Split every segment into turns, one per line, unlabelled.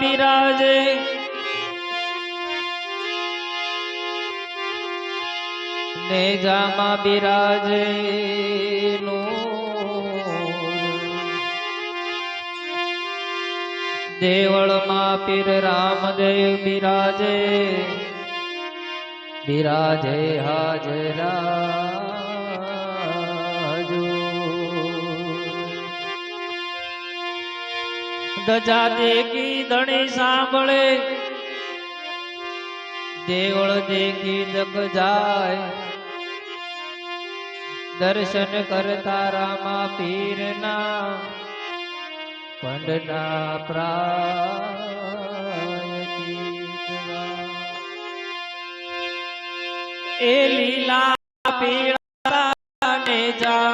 બિરાજે નેજામાં બિરાજે દેવળમાં પીર રામદેવ બિરાજે. બિરાજે હાજરા. ધજા દેખી ધણી સાંભળે. દેવળ દેખી દક જાય. દર્શન કરતા રામા પીરના પંડના પ્રા એ લીલા પીળા ને જા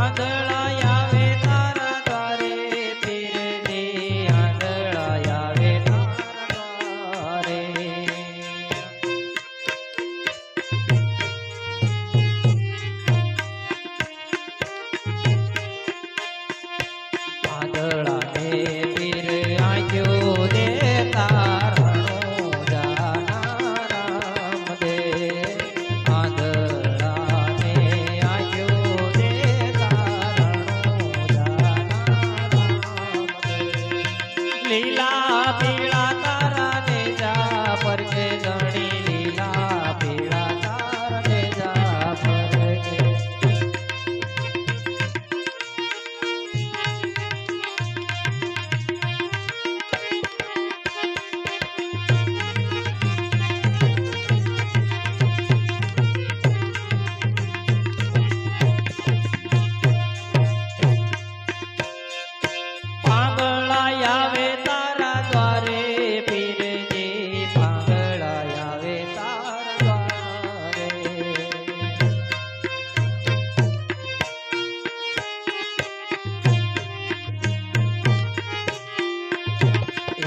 காதலாயா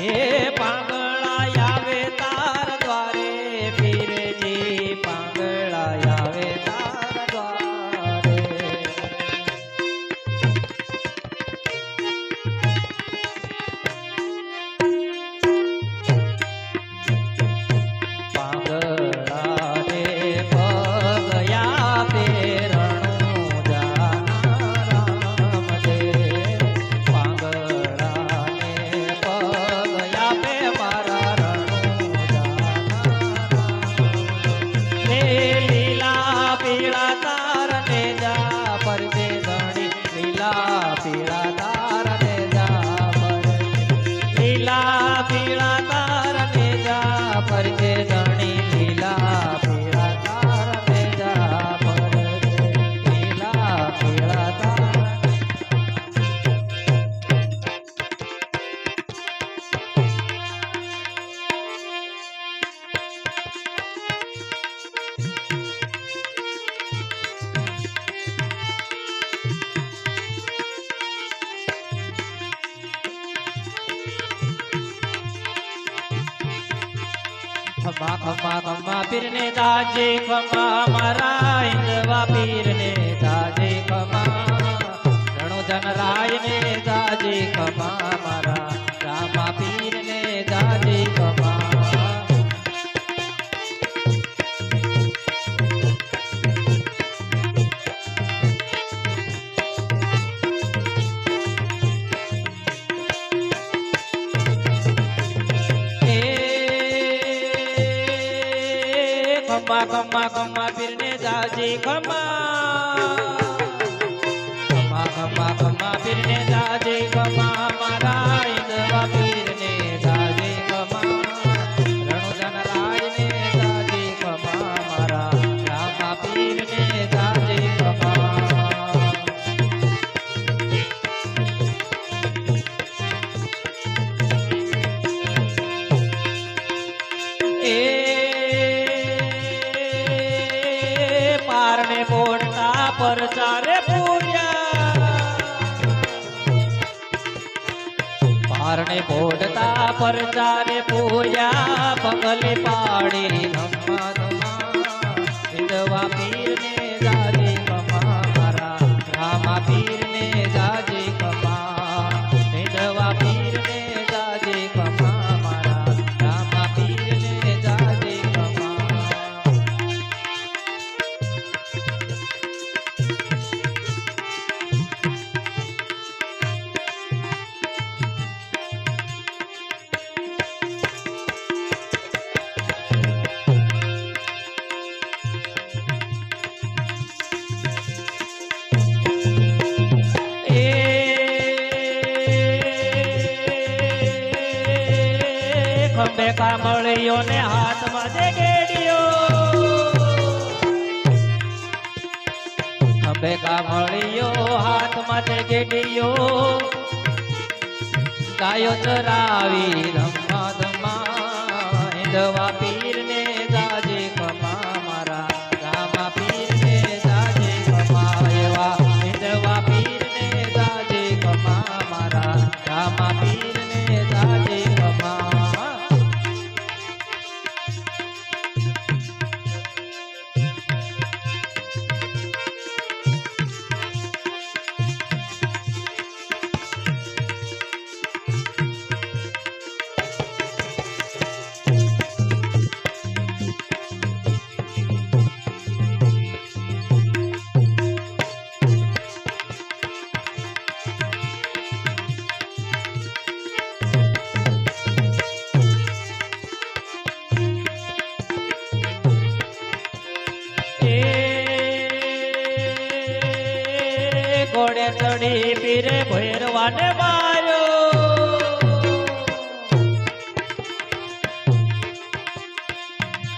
હે પા ખમા ખમા ખમા પીરને તાજે ખમા મારા ઇન્દવા પીરને તાજે ખમા. રણોધન રાયને તાજે ખમા મારા. રામા પીર ખમા ખમા ખમા પીરને દાજી ખમા. ખમા ખમા ખમા પીરને દાજી ખમા. ભલે પાડે રે ધમ ને હાથમાં જે ગેડિયો ખંભે કામળિયો હાથમાં જે ગેડિયો ગાયો ચરાવી ધમ્મા ધમ્મા હિંદવા પીર ચડી પીરે ભૈરવાને માર્યો.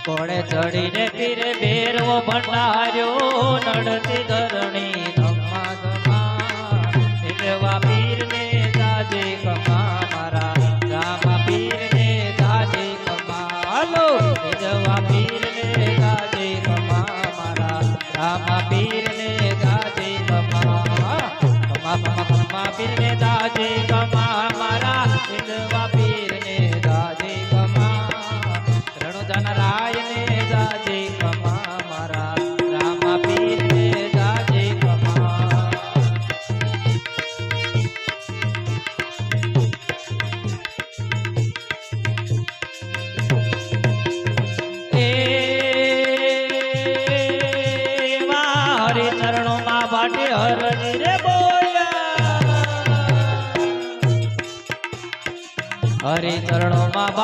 કોણે ચડીને પીરે ભેરવો ભંડાર્યો નડતી ધરણી ધમા ધમા. પીરને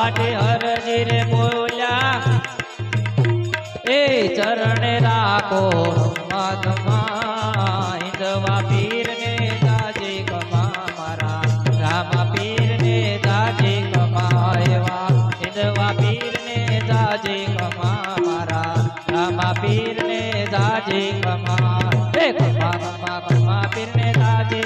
ભાટે હરજી રે બોલ્યા. એ ચરણે રાખો મધમાં હિંદવા પીરને જાજે કમા મારા. રામા પીર ને કમા એવા. હિંદવા પીરને જાજે કમા મારા. રામા પીરને જાજે કમા હે કમા કમા કમા પીર ને કમા